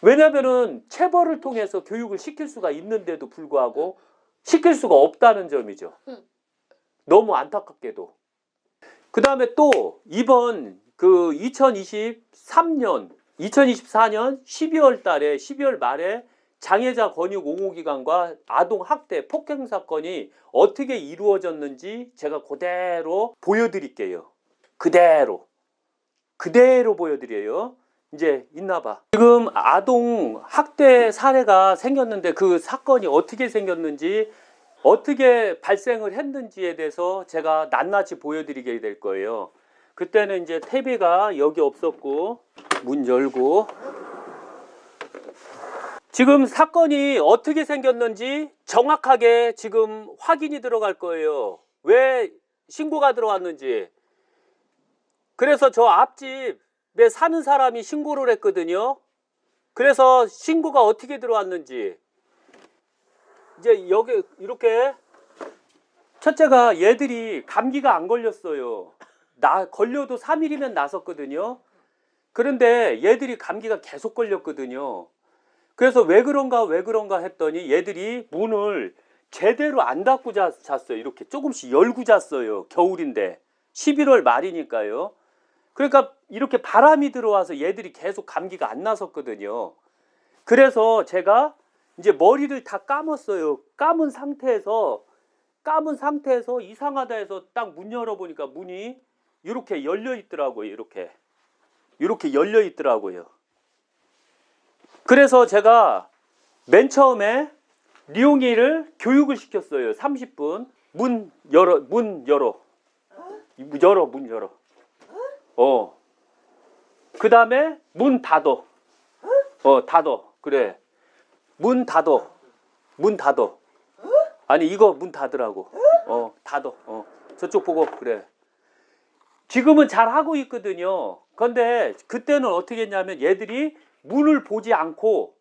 왜냐면은 체벌을 통해서 교육을 시킬 수가 있는데도 불구하고 시킬 수가 없다는 점이죠. 응. 너무 안타깝게도. 그 다음에 또 이번 그 2023년, 2024년 12월 달에 12월 말에 장애자 권익 옹호기관과 아동 학대 폭행 사건이 어떻게 이루어졌는지 제가 그대로 보여드릴게요. 그대로. 그대로 보여드려요. 이제 있나 봐. 지금 아동 학대 사례가 생겼는데 그 사건이 어떻게 생겼는지 어떻게 발생을 했는지에 대해서 제가 낱낱이 보여드리게 될 거예요. 그때는 이제 TV가 여기 없었고 문 열고 지금 사건이 어떻게 생겼는지 정확하게 지금 확인이 들어갈 거예요. 왜 신고가 들어왔는지. 그래서 저 앞집에 사는 사람이 신고를 했거든요. 그래서 신고가 어떻게 들어왔는지. 이제 여기 이렇게 첫째가 얘들이 감기가 안 걸렸어요. 나 걸려도 3일이면 나섰거든요. 그런데 얘들이 감기가 계속 걸렸거든요. 그래서 왜 그런가 왜 그런가 했더니 얘들이 문을 제대로 안 닫고 자, 잤어요. 이렇게 조금씩 열고 잤어요. 겨울인데 11월 말이니까요. 그러니까 이렇게 바람이 들어와서 얘들이 계속 감기가 안 나섰거든요. 그래서 제가 이제 머리를 다 감았어요. 감은 상태에서 감은 상태에서 이상하다 해서 딱 문 열어보니까 문이 이렇게 열려 있더라고요. 이렇게 이렇게 열려 있더라고요. 그래서 제가 맨 처음에 리용이를 교육을 시켰어요. 30분 문 열어 문 열어 문 열어 문 열어 어. 그 다음에 문 닫어. 어, 닫어. 그래. 문 닫어. 문 닫어. 아니, 이거 문 닫으라고. 어, 닫어. 어. 저쪽 보고, 그래. 지금은 잘 하고 있거든요. 근데 그때는 어떻게 했냐면 얘들이 문을 보지 않고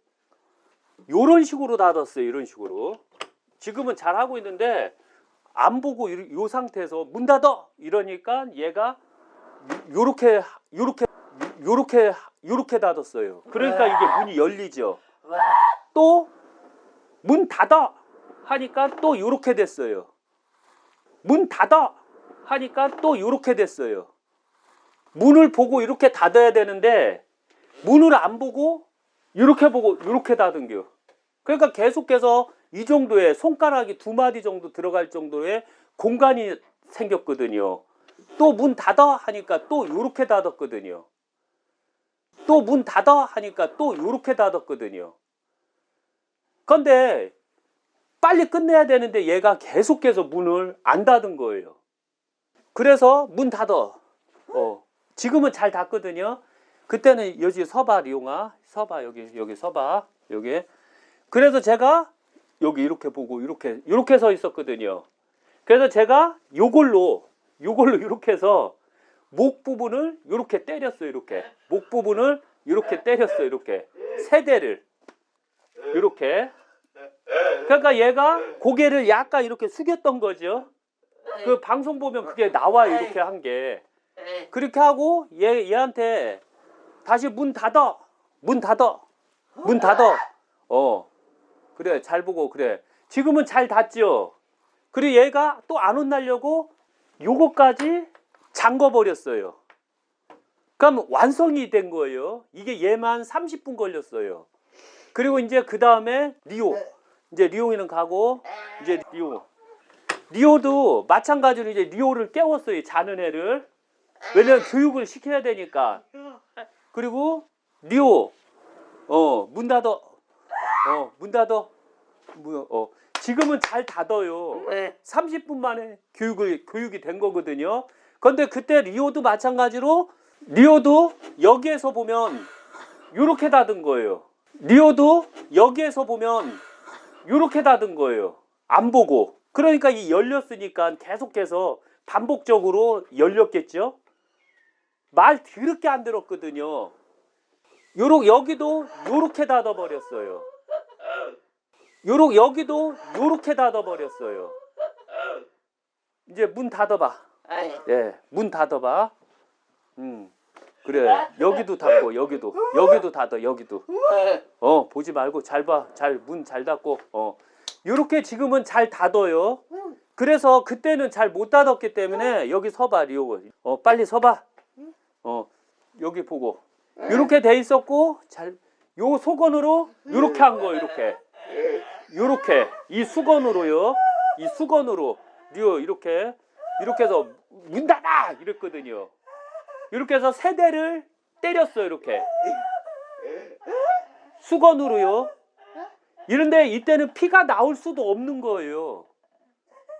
요런 식으로 닫았어요. 이런 식으로. 지금은 잘 하고 있는데 안 보고 이- 요 상태에서 문 닫어! 이러니까 얘가 요렇게 요렇게 요렇게 요렇게 닫았어요. 그러니까 이게 문이 열리죠. 또 문 닫아 하니까 또 요렇게 됐어요. 문 닫아 하니까 또 요렇게 됐어요. 문을 보고 이렇게 닫아야 되는데 문을 안 보고 이렇게 보고 이렇게 닫은겨. 그러니까 계속해서 이 정도의 손가락이 두 마디 정도 들어갈 정도의 공간이 생겼거든요. 또 문 닫아 하니까 또 요렇게 닫았거든요. 또 문 닫아 하니까 또 요렇게 닫았거든요. 근데 빨리 끝내야 되는데 얘가 계속해서 문을 안 닫은 거예요. 그래서 문 닫아. 어. 지금은 잘 닫거든요. 그때는 여기 서봐 리용아. 서봐 여기 여기 서봐. 여기. 그래서 제가 여기 이렇게 보고 이렇게 이렇게 서 있었거든요. 그래서 제가 요걸로 요걸로 이렇게 해서 목 부분을 이렇게 때렸어요. 이렇게 목 부분을 이렇게 때렸어요. 이렇게 세 대를 이렇게. 그러니까 얘가 고개를 약간 이렇게 숙였던 거죠. 그 방송 보면 그게 나와 요 이렇게 한 게. 그렇게 하고 얘 얘한테 다시 문 닫아. 문 닫아. 문 닫아. 어. 그래. 잘 보고 그래. 지금은 잘 닫죠. 그리고 얘가 또 안 혼나려고 요거까지 잠궈 버렸어요. 그럼 완성이 된 거예요. 이게 얘만 30분 걸렸어요. 그리고 이제 그 다음에 리오. 이제 리오이는 가고 이제 리오. 리오도 마찬가지로 이제 리오를 깨웠어요. 자는 애를. 왜냐면 교육을 시켜야 되니까. 그리고 리오. 어, 문 닫어. 어, 문 닫어. 문, 어. 지금은 잘 닫아요. 30분 만에 교육을 교육이 된 거거든요. 그런데 그때 리오도 마찬가지로 리오도 여기에서 보면 이렇게 닫은 거예요. 리오도 여기에서 보면 이렇게 닫은 거예요. 안 보고. 그러니까 이 열렸으니까 계속해서 반복적으로 열렸겠죠. 말 더럽게 안 들었거든요. 요렇 여기도 요렇게 닫아 버렸어요. 요렇 여기도 요렇게 닫아 버렸어요. 이제 문 닫아봐. 예, 문 닫아봐. 음, 그래. 여기도 닫고 여기도 여기도 닫아 여기도. 어 보지 말고 잘 봐. 잘 문 잘 닫고. 어 요렇게 지금은 잘 닫아요. 그래서 그때는 잘 못 닫았기 때문에 여기 서봐 리오. 어 빨리 서봐. 어 여기 보고. 요렇게 돼 있었고 잘요 소건으로 요렇게 한거 요렇게. 요렇게 이 수건으로요. 이 수건으로 리오 이렇게 이렇게 해서 문 닫아 이랬거든요. 이렇게 해서 세 대를 때렸어요 이렇게 수건으로요. 이런데 이때는 피가 나올 수도 없는 거예요.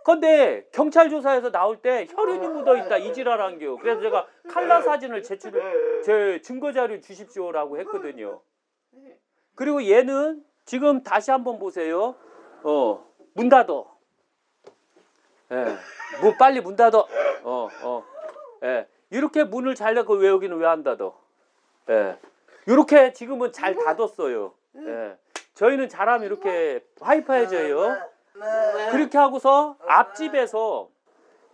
근데 경찰 조사에서 나올 때 혈흔이 묻어 있다 이 지랄한 겨. 그래서 제가 칼라 사진을 제출을 제 증거 자료 주십시오라고 했거든요. 그리고 얘는 지금 다시 한번 보세요. 어, 문 닫어. 예. 문 빨리 문 닫어. 어, 어. 예. 이렇게 문을 잘 닫고 왜 여기는 왜 안 닫어? 예. 이렇게 지금은 잘 닫았어요. 예. 저희는 잘하면 이렇게 화이파해져요. 그렇게 하고서 앞집에서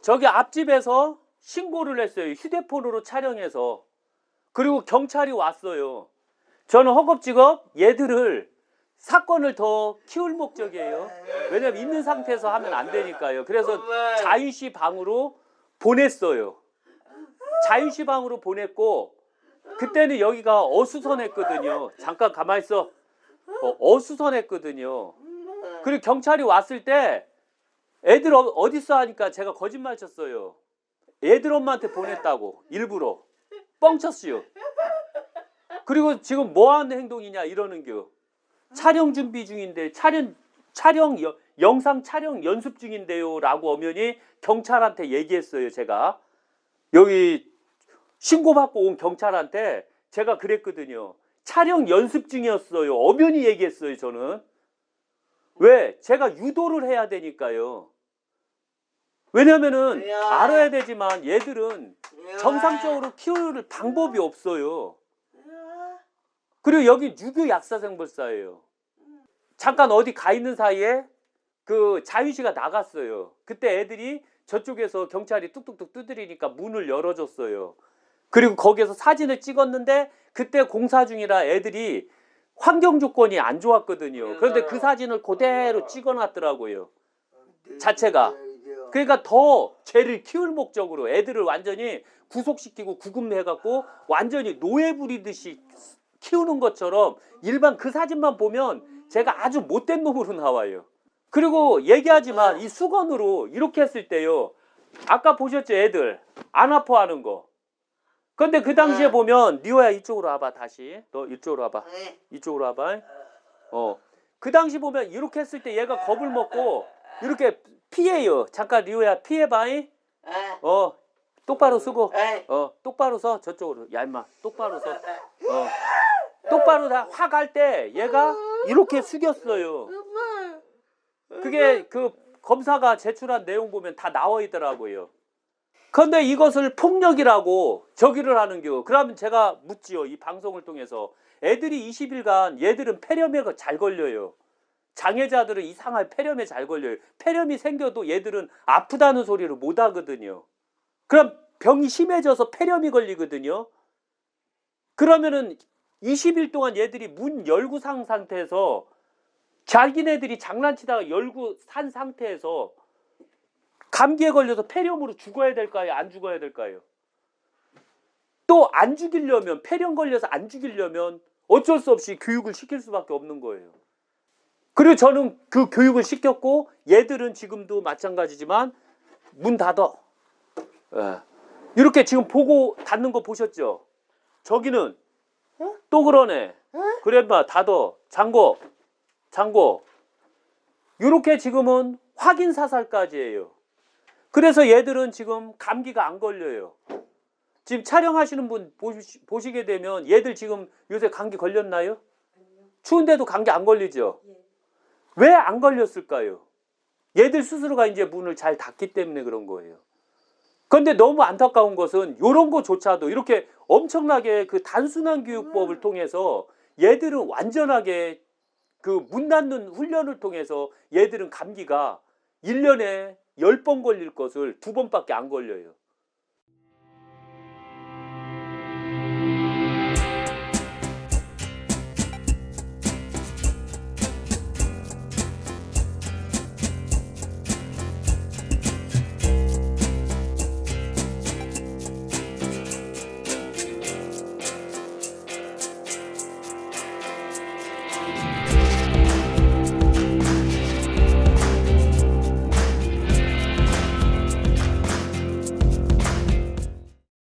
저기 앞집에서 신고를 했어요. 휴대폰으로 촬영해서. 그리고 경찰이 왔어요. 저는 허겁지겁 얘들을 사건을 더 키울 목적이에요. 왜냐면 있는 상태에서 하면 안 되니까요. 그래서 자유시 방으로 보냈어요. 자유시 방으로 보냈고 그때는 여기가 어수선했거든요. 잠깐 가만히 있어. 어, 어수선했거든요. 그리고 경찰이 왔을 때 애들 어, 어딨어 하니까 제가 거짓말 쳤어요. 애들 엄마한테 보냈다고 일부러 뻥쳤어요. 그리고 지금 뭐 하는 행동이냐 이러는 겨. 촬영 준비 중인데 촬영 촬영 여- 영상 촬영 연습 중인데요라고 엄연히 경찰한테 얘기했어요. 제가 여기 신고받고 온 경찰한테 제가 그랬거든요. 촬영 연습 중이었어요. 엄연히 얘기했어요. 저는 왜 제가 유도를 해야 되니까요. 왜냐면은 야. 알아야 되지만 얘들은 정상적으로 키울 방법이 없어요. 그리고 여기 유교 약사생벌사예요. 잠깐 어디 가 있는 사이에 그 자유시가 나갔어요. 그때 애들이 저쪽에서 경찰이 뚝뚝뚝 두드리니까 문을 열어줬어요. 그리고 거기에서 사진을 찍었는데 그때 공사 중이라 애들이 환경 조건이 안 좋았거든요. 그런데 그 사진을 그대로 찍어놨더라고요. 자체가. 그러니까 더 죄를 키울 목적으로 애들을 완전히 구속시키고 구금해갖고 완전히 노예 부리듯이 키우는 것처럼 일반 그 사진만 보면 제가 아주 못된 놈으로 나와요. 그리고 얘기하지만 이 수건으로 이렇게 했을 때요. 아까 보셨죠 애들 안 아파하는 거. 근데 그 당시에 네. 보면 리오야 이쪽으로 와봐 다시. 너 이쪽으로 와봐. 이쪽으로 와봐. 어. 그 당시 보면 이렇게 했을 때 얘가 겁을 먹고 이렇게 피해요. 잠깐 리오야 피해봐. 어. 똑바로 쓰고. 어. 똑바로 서 저쪽으로. 야 임마. 똑바로 서. 어. 똑바로 다 화 갈 때 얘가 이렇게 숙였어요. 그게 그 검사가 제출한 내용 보면 다 나와 있더라고요. 그런데 이것을 폭력이라고 저기를 하는겨. 그러면 제가 묻지요. 이 방송을 통해서 애들이 20일간 얘들은 폐렴에 잘 걸려요. 장애자들은 이상한 폐렴에 잘 걸려요. 폐렴이 생겨도 얘들은 아프다는 소리를 못 하거든요. 그럼 병이 심해져서 폐렴이 걸리거든요. 그러면은 20일 동안 얘들이 문 열고 산 상태에서 자기네들이 장난치다가 열고 산 상태에서 감기에 걸려서 폐렴으로 죽어야 될까요? 안 죽어야 될까요? 또 안 죽이려면 폐렴 걸려서 안 죽이려면 어쩔 수 없이 교육을 시킬 수밖에 없는 거예요. 그리고 저는 그 교육을 시켰고 얘들은 지금도 마찬가지지만 문 닫어. 예. 이렇게 지금 보고 닫는 거 보셨죠? 저기는 또 그러네. 그래 마 닫어. 잠궈. 잠궈. 이렇게 지금은 확인 사살까지예요. 그래서 얘들은 지금 감기가 안 걸려요. 지금 촬영하시는 분 보시, 보시게 되면 얘들 지금 요새 감기 걸렸나요? 추운데도 감기 안 걸리죠? 왜안 걸렸을까요? 얘들 스스로가 이제 문을 잘 닫기 때문에 그런 거예요. 그런데 너무 안타까운 것은 이런 거조차도 이렇게 엄청나게 그 단순한 교육법을 통해서 얘들은 완전하게 그 문 닫는 훈련을 통해서 얘들은 감기가 1년에 10번 걸릴 것을 두번밖에안 걸려요.